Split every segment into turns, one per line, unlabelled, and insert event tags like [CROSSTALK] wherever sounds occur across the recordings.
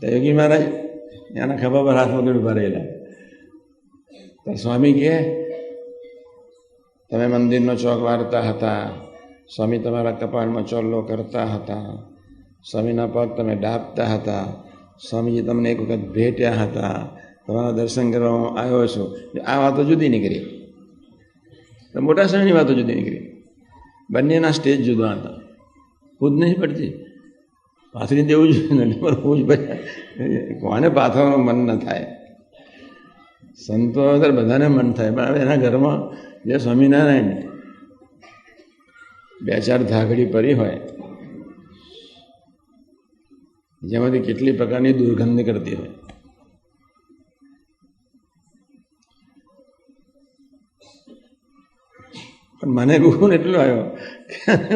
તો યોગી મહારાજ એના ખભા પર હાથ વગર ઊભા રહેલા તો સ્વામી કહે, તમે મંદિરનો ચોક વારતા હતા, સ્વામી તમારા કપાળમાં ચોલ્લો કરતા હતા, સ્વામીના પગ તમે ડાપતા હતા, સ્વામીજી તમને એક વખત ભેટ્યા હતા, તમારા દર્શન કરવા આવ્યો છું. આ વાતો જુદી નીકળી. મોટા સ્વામીની વાતો જુદી નીકળી. બંનેના સ્ટેજ જુદા હતા. ખુદ નહીં પડતી. પાથરી દેવું જોઈએ ને હું જ કોને પાથરવાનું મન ન થાય? સંતો અંદર બધાને મન થાય, પણ હવે એના ઘરમાં જે સ્વામિનારાયણ બે ચાર ધાગડી પડી હોય, જેમાંથી કેટલી પ્રકારની દુર્ગંધ કરતી હોય. મને ગુણ એટલો આવ્યો. કે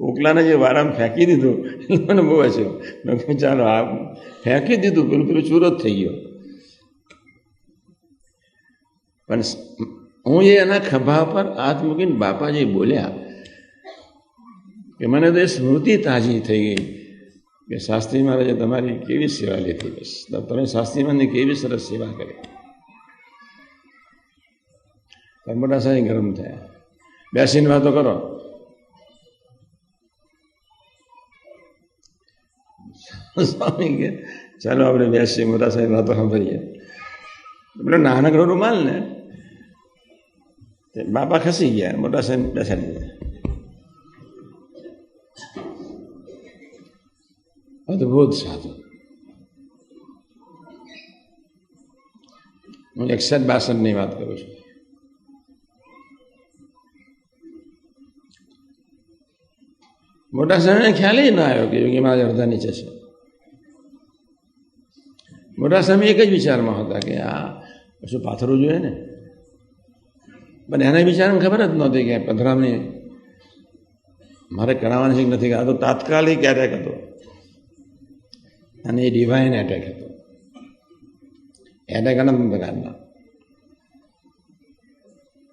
ઓકલાને જે વારામાં ફેંકી દીધું, મને બહુ હસ્યો. મેં ચાલો, આ ફેંકી દીધું પેલું પેલું ચૂરો થઈ ગયો. પણ હું એ એના ખભા પર હાથ મૂકીને બાપાજી બોલ્યા કે મને તો એ સ્મૃતિ તાજી થઈ ગઈ કે શાસ્ત્રી મહારાજે તમારી કેવી સેવા લીધી? બસ, તમે શાસ્ત્રી મહારાજની કેવી સરસ સેવા કરી. મોટા સાહેબ ગરમ થયા. બેસીને વાતો કરો સ્વામી કે ચાલો આપણે બેસીએ મોટા સાહેબ વાતો સાંભળીએ પેલો નાનકડો રૂમાલ ને બાપા ખસી ગયા મોટા સાહેબ બેસાડી દીધા અદભુત સાધુ હું એકસઠ બાસઠની વાત કરું છું મોટા સ્વામીને ખ્યાલ ના આવ્યો કે યોગી મહારાજ અડધા નીચે છે. મોટા સ્વામી એક જ વિચારમાં હતા કે આ પછી પાથરું જોઈએ ને? પણ એના વિચારને ખબર જ નહોતી કે પધરામણી મારે કરાવવાની છે નથી. આ તો તાત્કાલિક એટેક હતો. અને એ ડિવાઇન એટેક હતો. એટેક અનંત પ્રકારના.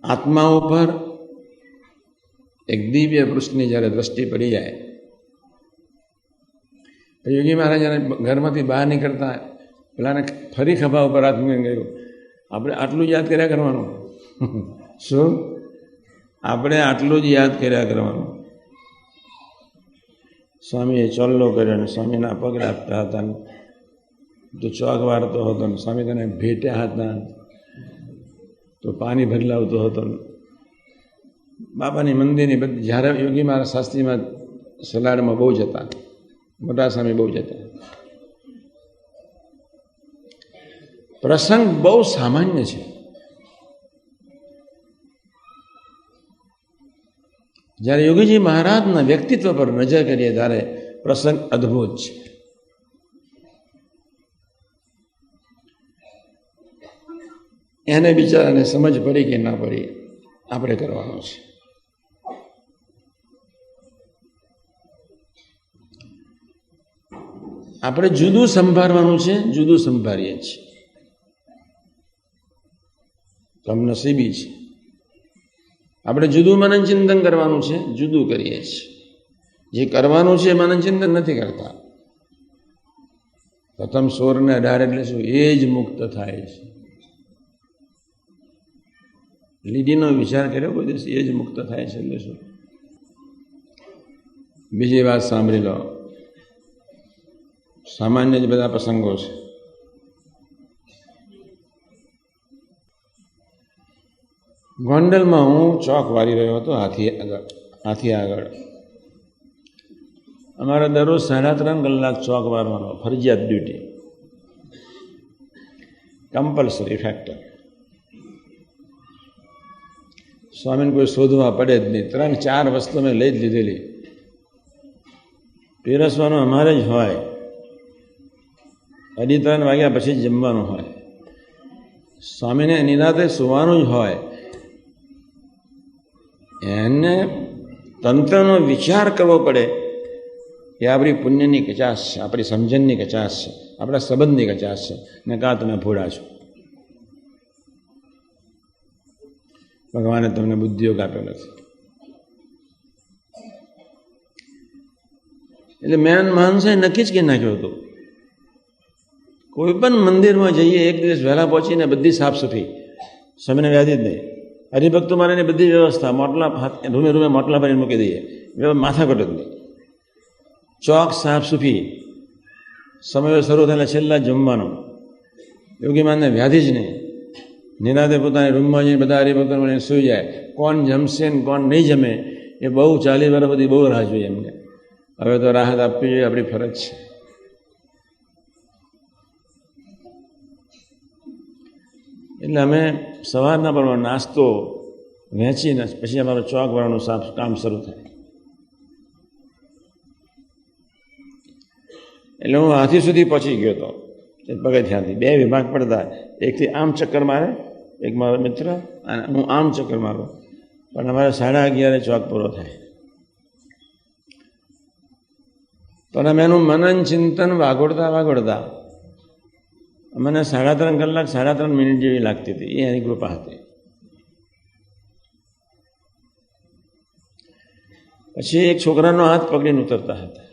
આત્મા ઉપર એક દિવ્ય વૃક્ષની જ્યારે દ્રષ્ટિ પડી જાય યોગી મહારાજાને ઘરમાંથી બહાર નીકળતા, પેલાને ફરી ખભા ઉપર હાથ મૂકીને ગયું આપણે આટલું જ યાદ કર્યા કરવાનું? [LAUGHS] શું? આપણે આટલું જ યાદ કર્યા કરવાનું. સ્વામીએ ચોલ્લો કર્યો ને સ્વામીના પગ રાખતા હતા તો ચોક વાળતો હતો ને સ્વામી તને ભેટ્યા હતા. તો પાણી બદલાવતો હતો. બાપાની મંદિરની બધી જ્યારે યોગી મારા શાસ્ત્રીમાં સલાડમાં બહુ જતા મોટા સ્વામી બહુ જતા પ્રસંગ બહુ સામાન્ય છે. જ્યારે યોગીજી મહારાજના વ્યક્તિત્વ પર નજર કરીએ ત્યારે પ્રસંગ અદ્ભુત છે. એને બિચારાને સમજ પડી કે ના પડી. આપણે કરવાનો છે. આપણે જુદું સંભાળવાનું છે, જુદું સંભાળીએ છીએ. કમનસીબી છે. આપણે જુદું મનન ચિંતન કરવાનું છે, જુદું કરીએ છીએ. જે કરવાનું છે મનન ચિંતન નથી કરતા. પ્રથમ સોરને અઢાર એટલે શું? એ જ મુક્ત થાય છે. લીડીનો વિચાર કર્યો, કોઈ દિવસ એ જ મુક્ત થાય છે એટલે શું? બીજી વાત સાંભળી લો. સામાન્ય જ બધા પ્રસંગો છે. ગોંડલમાં હું ચોક વારી રહ્યો હતો હાથી આગળ હાથી આગળ. અમારે દરરોજ સાડા ત્રણ કલાક ચોક વારવાનો ફરજિયાત ડ્યુટી. કમ્પલસરી ફેક્ટર સ્વામીને કોઈ શોધવા પડે જ નહીં. ત્રણ, ચાર વસ્તુ મેં લઈ જ લીધેલી. પીરસવાનું અમારે જ હોય. અઢી ત્રણ વાગ્યા પછી જ જમવાનું હોય. સ્વામીને નિરાતે સુવાનું જ હોય. એને તંત્રનો વિચાર કરવો પડે એ આપણી પુણ્યની કચાશ છે, આપણી સમજણની કચાશ છે, આપણા સંબંધની કચાશ છે. ને કાં તમે ભોળા છો. ભગવાને તમને બુદ્ધિયોગ આપ્યો નથી. એટલે મેન માણસે નક્કી જ કે નાખ્યો હતો. કોઈ પણ મંદિરમાં જઈએ, એક દિવસ વહેલા પહોંચીને બધી સાફ સમયને વ્યાધિ જ નહીં. હરિભક્તો મારે બધી વ્યવસ્થા, મોટલા રૂમે રૂમે મોટલા ભરીને મૂકી દઈએ. માથાકટ જ નહીં. ચોક સાફ સુફી સમય શરૂ થયેલા છેલ્લા જમવાનો. યોગી માનને વ્યાધિ જ નહીં. નિરાતે પોતાની રૂમમાં જઈને બધા હરિભક્તો મળીને સૂઈ જાય. કોણ જમશે ને કોણ નહીં જમે એ બહુ ચાલીસ વર્ષ બધી બહુ રાહ જોઈએ એમને. હવે તો રાહત આપવી જોઈએ, આપણી ફરજ છે. એટલે અમે સવારના પ્રમાણે નાસ્તો વહેંચીને પછી અમારો ચોક ભરવાનું કામ શરૂ થાય. એટલે હું હાથી સુધી પહોંચી ગયો હતો પગથિયાથી બે વિભાગ પડતા. એકથી આમ ચક્કર મારે એક મારો મિત્ર અને હું આમ ચક્કર મારું. પણ અમારે સાડા અગિયારે ચોક પૂરો થાય. પણ અમે એનું મનન ચિંતન વાગોડતા વાગોડતા મને સાડા ત્રણ કલાક, સાડા ત્રણ મિનિટ જેવી લાગતી હતી. એ એની કૃપા હતી. પછી એક છોકરાનો હાથ પકડીને ઉતરતા હતા.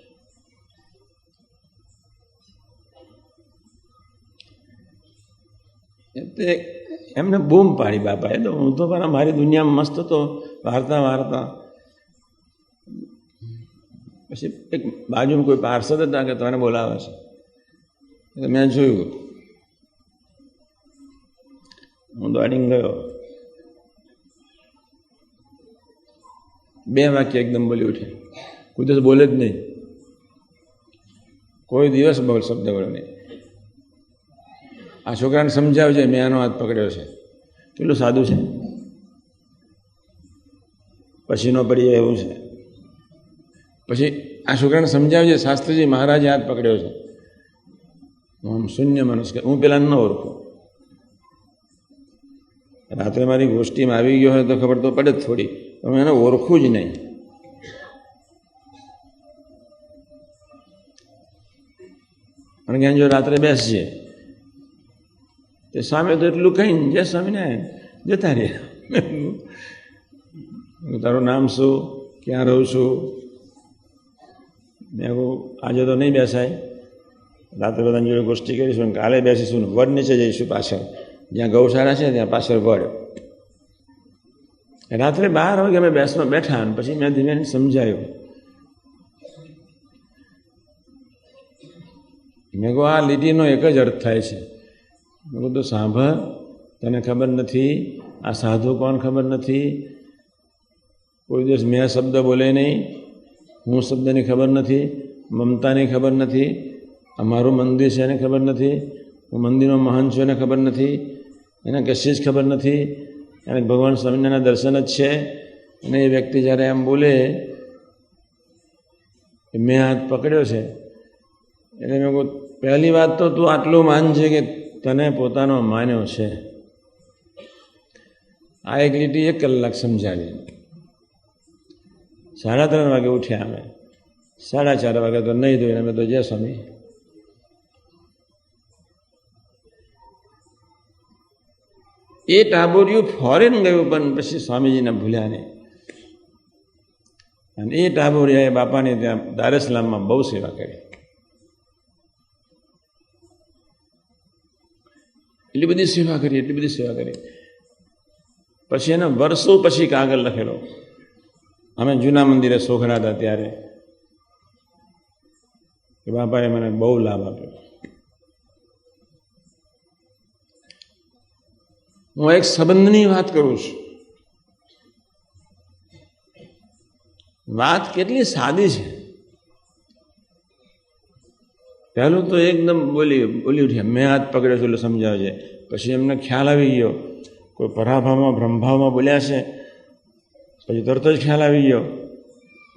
તે એમને બૂમ પાડી બાપાએ તો હું તો મારા, મારી દુનિયામાં મસ્ત હતો વાર્તા વાર્તા. પછી એક બાજુમાં કોઈ પાર્ષદ હતા કે તમને બોલાવે છે. મેં જોયું. હું દોડીને ગયો. બે વાક્ય એકદમ બોલી ઉઠી. કોઈ દિવસ બોલે જ નહીં. કોઈ દિવસ બોલ શબ્દ બોલે નહીં. આ છોકરાને સમજાવજે, મેં આનો હાથ પકડ્યો છે. કેટલું સાદું છે? પછીનો પડી જાય એવું છે. પછી આ છોકરાને સમજાવજે, શાસ્ત્રીજી મહારાજે હાથ પકડ્યો છે. હું શૂન્ય મનુષ્ય હું પેલા ન ઓળખું. રાત્રે મારી ગોષ્ઠીમાં આવી ગયો હોય તો ખબર તો પડે જ થોડી હું એને ઓળખું જ નહીં. કારણ કે જો રાત્રે બેસજે. તે સામે તો એટલું કહીને જય સ્વામિનારાયણ જતા રે તારું નામ શું? ક્યાં રહું છું? મેં કહું, આજે તો નહીં બેસાય. રાત્રે બધાની જોડે ગોષ્ઠી કરીશું કાલે બેસીશું વડ નીચે જઈશું પાછળ. જ્યાં ગૌશાળા છે ત્યાં પાછળ વડ. રાત્રે બાર વાગે અમે બેસમાં બેઠા અને પછી મેં ધીમે સમજાયું. મેં કહું, આ લીટીનો એક જ અર્થ થાય છે. તો સાંભળ, તને ખબર નથી, આ સાધુ કોણ ખબર નથી? કોઈ દિવસ મેં શબ્દ બોલે નહીં, હું શબ્દની ખબર નથી, મમતાની ખબર નથી અમારું મંદિર છે એને ખબર નથી, હું મંદિરનો મહાન છું એને ખબર નથી, એને કશી જ ખબર નથી. એને ભગવાન સ્વામિનારાયણના દર્શન જ છે. અને એ વ્યક્તિ જ્યારે એમ બોલે મેં હાથ પકડ્યો છે, એટલે મેં પહેલી વાત તો તું આટલું માન છે કે તને પોતાનો માન્યો છે. આ એક લીટી એક કલાક સમજાવી. સાડા ત્રણ વાગે ઉઠ્યા અમે. સાડા ચાર વાગે તો નહીં ધોઈને અમે તો જય સ્વામી. એ ટાબોરિયું ફોરેન ગયું પણ પછી સ્વામીજીને ભૂલ્યા નહીં. અને એ ટાબોરિયાએ બાપાની ત્યાં દારેસલામમાં બહુ સેવા કરી. એટલી બધી સેવા કરી, એટલી બધી સેવા કરી. પછી એને વર્ષો પછી કાગળ લખેલો. અમે જૂના મંદિરે શોખરા હતા ત્યારે. કે બાપાએ મને બહુ લાભ આપ્યો. હું એક સંબંધની વાત કરું છું. વાત કેટલી સાદી છે. પહેલું તો એકદમ બોલી બોલી ઉઠ્યા મેં હાથ પકડ્યો છું એટલે સમજાવજે પછી એમને ખ્યાલ આવી ગયો. કોઈ પરાભાવમાં બ્રહ્મભાવમાં બોલ્યા છે. પછી તરત જ ખ્યાલ આવી ગયો.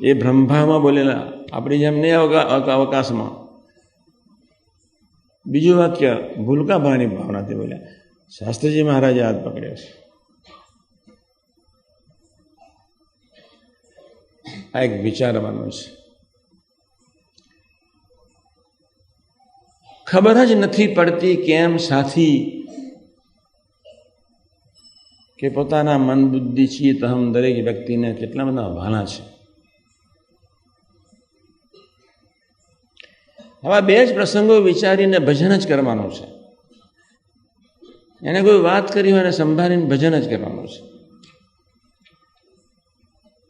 એ બ્રહ્મભાવમાં બોલેલા. આપણી જેમ નહીં અવકાશમાં. બીજું વાક્ય, ભૂલકા ભાવની ભાવનાથી બોલ્યા. શાસ્ત્રીજી મહારાજે હાથ પકડ્યો છે. આ એક વિચારવાનું છે. ખબર જ નથી પડતી કેમ સાથી કે પોતાના મન બુદ્ધિ ચિત્ત અહમ દરેક વ્યક્તિને કેટલા બધા ભાના છે. આવા બે જ પ્રસંગો વિચારીને ભજન જ કરવાનું છે. એને કોઈ વાત કરી હોય એને સંભાળીને ભજન જ કરવાનું છે.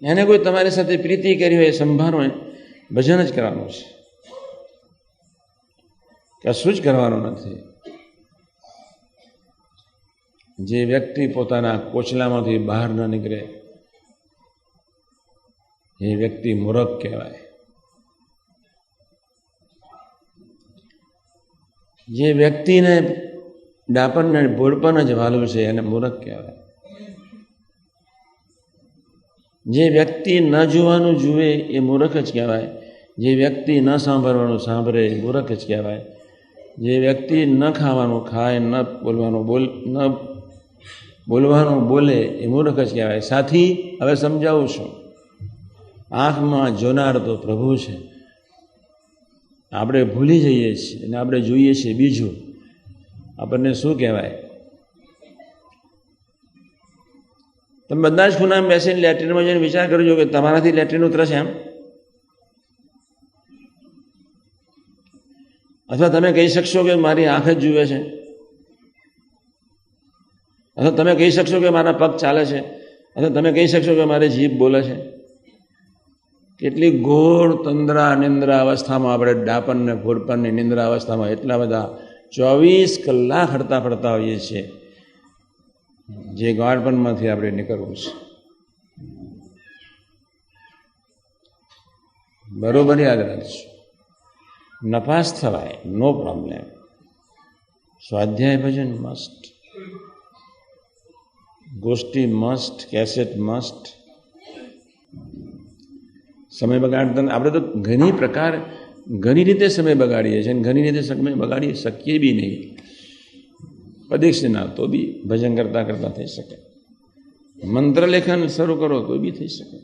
એને કોઈ તમારી સાથે પ્રીતિ કરી હોય એ સંભાળો, ભજન જ કરવાનું છે. કશું જ કરવાનું નથી. જે વ્યક્તિ પોતાના કોચલામાંથી બહાર ન નીકળે, એ વ્યક્તિ મૂરખ કહેવાય. જે વ્યક્તિને ડાપણને ભોળપણ જ વાલું છે, એને મૂરખ કહેવાય. જે વ્યક્તિ ન જોવાનું જુએ, એ મૂરખ જ કહેવાય. જે વ્યક્તિ ન સાંભળવાનું સાંભળે, એ મૂરખ જ કહેવાય. જે વ્યક્તિ ન ખાવાનું ખાય, ન બોલવાનું બોલ, ન બોલવાનું બોલે એ મૂર્ખ જ કહેવાય. સાથી, હવે સમજાવું છું. આંખમાં જોનાર તો પ્રભુ છે. આપણે ભૂલી જઈએ છીએ અને આપણે જોઈએ છીએ બીજું. આપણને શું કહેવાય? તમે બધા જ ખૂનામાં બેસીને લેટ્રિનમાં જઈને વિચાર કરજો કે તમારાથી લેટ્રિન ઉતરશે એમ? અથવા તમે કહી શકશો કે મારી આંખ જ જુએ છે? અથવા તમે કહી શકશો કે મારા પગ ચાલે છે? અથવા તમે કહી શકશો કે મારી જીભ બોલે છે? કેટલી ઘોર તંદ્રા નિંદ્રા અવસ્થામાં આપણે ડાપણ ને ઘોડપણની નિંદ્રા અવસ્થામાં એટલા બધા ચોવીસ કલાક હડતા ફરતા હોઈએ છીએ જે ગાળપણમાંથી આપણે નીકળવું છે. બરોબર યાદ રાખજો. નપાસ થવાય નો પ્રોબ્લેમ સ્વાધ્યાય ભજન મસ્ટ ગોષ્ઠી મસ્ટ કેસેટ મસ્ટ સમય બગાડતા આપણે તો ઘણી પ્રકાર ઘણી રીતે સમય બગાડીએ છીએ અને ઘણી રીતે સમય બગાડી શકીએ બી નહીં પ્રદક્ષિણા તો બી ભજન કરતા કરતા થઈ શકે મંત્ર લેખન શરૂ કરો તો બી થઈ શકે